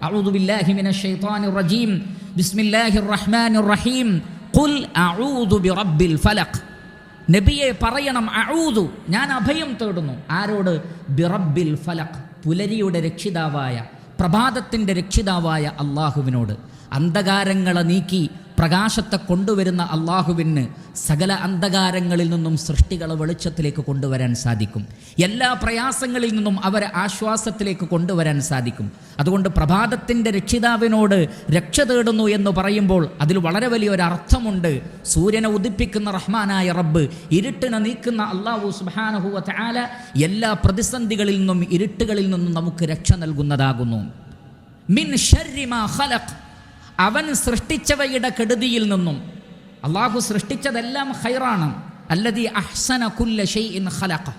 أعوذ بالله من الشيطان الرجيم بسم الله الرحمن الرحيم قل أعوذ برب الفلق നബിയെ പറയണം അഊദു ഞാൻ അഭയം തേടുന്നു ആരോട് ബിറബിൽ ഫലക് പുലരിയുടെ രക്ഷിതാവായ പ്രഭാതത്തിൻ്റെ രക്ഷിതാവായ അള്ളാഹുവിനോട് അന്ധകാരങ്ങളെ നീക്കി പ്രകാശത്തെ കൊണ്ടുവരുന്ന അള്ളാഹുവിന് സകല അന്ധകാരങ്ങളിൽ നിന്നും സൃഷ്ടികളെ വെളിച്ചത്തിലേക്ക് കൊണ്ടുവരാൻ സാധിക്കും. എല്ലാ പ്രയാസങ്ങളിൽ നിന്നും അവരെ ആശ്വാസത്തിലേക്ക് കൊണ്ടുവരാൻ സാധിക്കും. അതുകൊണ്ട് പ്രഭാതത്തിന്റെ രക്ഷിതാവിനോട് രക്ഷ തേടുന്നു എന്ന് പറയുമ്പോൾ അതിൽ വളരെ വലിയൊരു അർത്ഥമുണ്ട്. സൂര്യനെ ഉദിപ്പിക്കുന്ന റഹ്മാനായ റബ്ബ് ഇരുട്ടിനെ നീക്കുന്ന അള്ളാഹു സുബാനഹുവ ആല എല്ലാ പ്രതിസന്ധികളിൽ നിന്നും ഇരുട്ടുകളിൽ നിന്നും നമുക്ക് രക്ഷ നൽകുന്നതാകുന്നു. മിൻ ഷർരി മാ ഖലഖ്. അവൻ സൃഷ്ടിച്ചവയുടെ കെടുതിയിൽ നിന്നും അള്ളാഹു സൃഷ്ടിച്ചതെല്ലാം ഹൈറാണ് അല്ലതി അഹ്സന കുല്ല ഷെയ്ഇൻ ഖലഖ.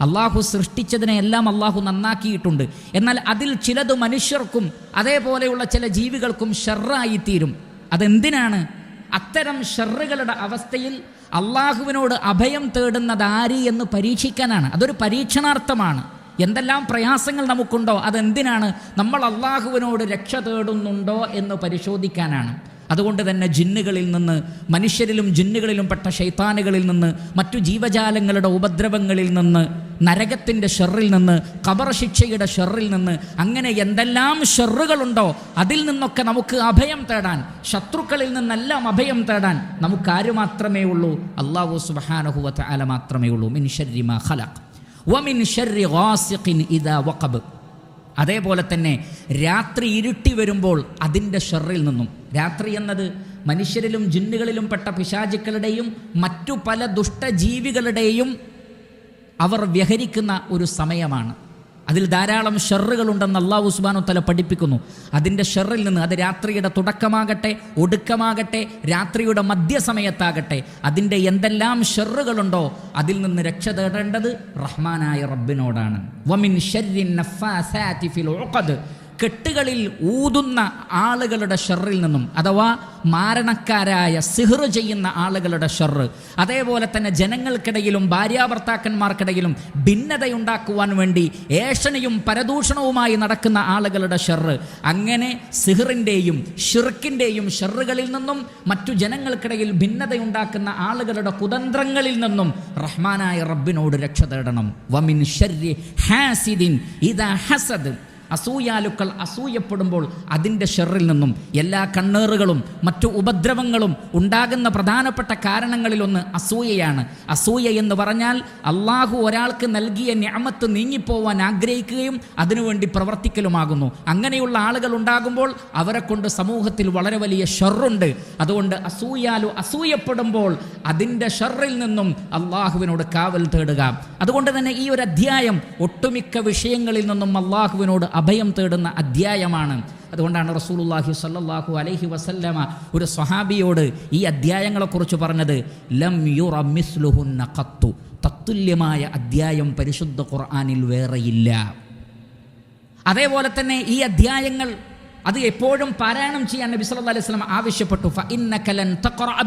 അള്ളാഹു സൃഷ്ടിച്ചതിനെ എല്ലാം അള്ളാഹു നന്നാക്കിയിട്ടുണ്ട്. എന്നാൽ അതിൽ ചിലത് മനുഷ്യർക്കും അതേപോലെയുള്ള ചില ജീവികൾക്കും ഷെറായിത്തീരും അതെന്തിനാണ്? അത്തരം ഷെറുകളുടെ അവസ്ഥയിൽ അള്ളാഹുവിനോട് അഭയം തേടുന്നത് ആര് എന്ന് പരീക്ഷിക്കാനാണ്. അതൊരു പരീക്ഷണാർത്ഥമാണ്. എന്തെല്ലാം പ്രയാസങ്ങൾ നമുക്കുണ്ടോ? അതെന്തിനാണ്? നമ്മൾ അള്ളാഹുവിനോട് രക്ഷ തേടുന്നുണ്ടോ എന്ന് പരിശോധിക്കാനാണ്. അതുകൊണ്ട് തന്നെ ജിന്നുകളിൽ നിന്ന് മനുഷ്യരിലും ജിന്നുകളിലും പെട്ട ശൈത്താനുകളിൽ നിന്ന് മറ്റു ജീവജാലങ്ങളുടെ ഉപദ്രവങ്ങളിൽ നിന്ന് നരകത്തിന്റെ ഷെറിൽ നിന്ന് കബർ ശിക്ഷയുടെ ഷെറിൽ നിന്ന് അങ്ങനെ എന്തെല്ലാം ഷെറുകളുണ്ടോ അതിൽ നിന്നൊക്കെ നമുക്ക് അഭയം തേടാൻ ശത്രുക്കളിൽ നിന്നെല്ലാം അഭയം തേടാൻ നമുക്ക് ആര് മാത്രമേ ഉള്ളൂ. അള്ളാഹു സുബാനഹുവത്ത് ആല മാത്രമേ ഉള്ളൂ. മിൻ ഷർരിമ ഖലഖ്. വമിൻ ഷെറി വാസിഖിൻ ഇദാ വഖബ്. അതേപോലെ തന്നെ രാത്രി ഇരുട്ടി വരുമ്പോൾ അതിന്റെ ഷെറിൽ നിന്നും. രാത്രി എന്നത് മനുഷ്യരിലും ജിന്നുകളിലും പെട്ട പിശാചുക്കളുടെയും മറ്റു പല ദുഷ്ടജീവികളുടെയും അവർ വ്യഹരിക്കുന്ന ഒരു സമയമാണ്. അതിൽ ധാരാളം ഷെറുകളുണ്ടെന്ന് അള്ളാഹു സുബാനു തല പഠിപ്പിക്കുന്നു. അതിന്റെ ഷെറിൽ നിന്ന് അത് രാത്രിയുടെ തുടക്കമാകട്ടെ ഒടുക്കമാകട്ടെ രാത്രിയുടെ മധ്യസമയത്താകട്ടെ അതിന്റെ എന്തെല്ലാം ഷെറുകളുണ്ടോ അതിൽ നിന്ന് രക്ഷ തേടേണ്ടത് റഹ്മാനായ റബ്ബിനോടാണ്. വമിൻ കെട്ടുകളിൽ ഊതുന്ന ആളുകളുടെ ഷെറിൽ നിന്നും അഥവാ മാരണക്കാരായ സിഹർ ചെയ്യുന്ന ആളുകളുടെ ഷെറ് അതേപോലെ തന്നെ ജനങ്ങൾക്കിടയിലും ഭാര്യാഭർത്താക്കന്മാർക്കിടയിലും ഭിന്നതയുണ്ടാക്കുവാൻ വേണ്ടി ഏഷണിയും പരദൂഷണവുമായി നടക്കുന്ന ആളുകളുടെ ഷെറ്. അങ്ങനെ സിഹറിന്റെയും ഷിർക്കിന്റെയും ഷെറുകളിൽ നിന്നും മറ്റു ജനങ്ങൾക്കിടയിൽ ഭിന്നതയുണ്ടാക്കുന്ന ആളുകളുടെ കുതന്ത്രങ്ങളിൽ നിന്നും റഹ്മാനായ റബ്ബിനോട് രക്ഷ തേടണം. വമിൻ ഷർരി ഹാസിദിൻ ഇതാ ഹസദ്. അസൂയാലുക്കൾ അസൂയപ്പെടുമ്പോൾ അതിന്റെ ഷെറിൽ നിന്നും എല്ലാ കണ്ണേറുകളും മറ്റു ഉപദ്രവങ്ങളും ഉണ്ടാകുന്ന പ്രധാനപ്പെട്ട കാരണങ്ങളിലൊന്ന് അസൂയയാണ്. അസൂയ എന്ന് പറഞ്ഞാൽ അള്ളാഹു ഒരാൾക്ക് നൽകിയ ഞാമത്ത് നീങ്ങിപ്പോവാൻ ആഗ്രഹിക്കുകയും അതിനുവേണ്ടി പ്രവർത്തിക്കലുമാകുന്നു. അങ്ങനെയുള്ള ആളുകൾ ഉണ്ടാകുമ്പോൾ അവരെ കൊണ്ട് സമൂഹത്തിൽ വളരെ വലിയ ഷെറുണ്ട്. അതുകൊണ്ട് അസൂയാലു അസൂയപ്പെടുമ്പോൾ അതിന്റെ ഷെറിൽ നിന്നും അള്ളാഹുവിനോട് കാവൽ തേടുക. അതുകൊണ്ട് തന്നെ ഈ ഒരു അധ്യായം ഒട്ടുമിക്ക വിഷയങ്ങളിൽ നിന്നും അള്ളാഹുവിനോട് അഭയം തേടുന്ന അധ്യായമാണ്. അതുകൊണ്ടാണ് റസൂലുല്ലാഹി സല്ലാഹു അലൈഹി വസല്ലമ ഒരു സ്വഹാബിയോട് ഈ അധ്യായങ്ങളെക്കുറിച്ച് പറഞ്ഞത് ലം യുറ ഖത്തു തത്തുല്യമായ അധ്യായം പരിശുദ്ധ ഖുർആാനിൽ വേറെയില്ല. അതേപോലെ തന്നെ ഈ അധ്യായങ്ങൾ അത് എപ്പോഴും പാരായണം ചെയ്യാൻ നബി സല്ലാ അലൈഹി സ്വലം ആവശ്യപ്പെട്ടു. ഫ ഇന്ന ലൻ തഖറഅ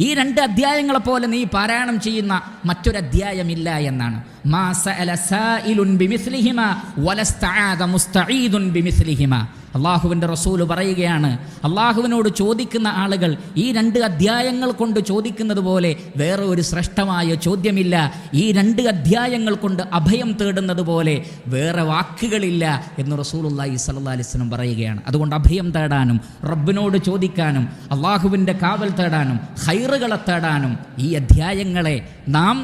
ഈ രണ്ട് അധ്യായങ്ങളെ പോലെ നീ പാരായണം ചെയ്യുന്ന മറ്റൊരു അധ്യായമില്ല എന്നാണ്. മാ സഅല സായിലുൻ ബിമിസ്ലിഹിമ വലസ്തആദ മുസ്തഈദുൻ ബിമിസ്ലിഹിമ. അള്ളാഹുവിന്റെ റസൂൽ പറയുകയാണ് അള്ളാഹുവിനോട് ചോദിക്കുന്ന ആളുകൾ ഈ രണ്ട് അധ്യായങ്ങൾ കൊണ്ട് ചോദിക്കുന്നത് പോലെ വേറെ ഒരു ശ്രേഷ്ഠമായ ചോദ്യമില്ല. ഈ രണ്ട് അധ്യായങ്ങൾ കൊണ്ട് അഭയം തേടുന്നത് പോലെ വേറെ വാക്കുകളില്ല എന്ന് റസൂലുല്ലാഹി സല്ലാ അലിസ്ലം പറയുകയാണ്. അതുകൊണ്ട് അഭയം തേടാനും റബ്ബിനോട് ചോദിക്കാനും അള്ളാഹുവിന്റെ കാവൽ തേടാനും ഹൈറുകളെ തേടാനും ഈ അധ്യായങ്ങളെ നാം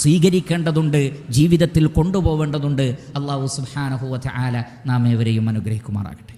സ്വീകരിക്കേണ്ടതുണ്ട് ജീവിതത്തിൽ കൊണ്ടുപോകേണ്ടതുണ്ട് അള്ളാഹു സുബാനഹുവ ആല നാം ഏവരെയും അനുഗ്രഹിക്കുമാറാകട്ടെ.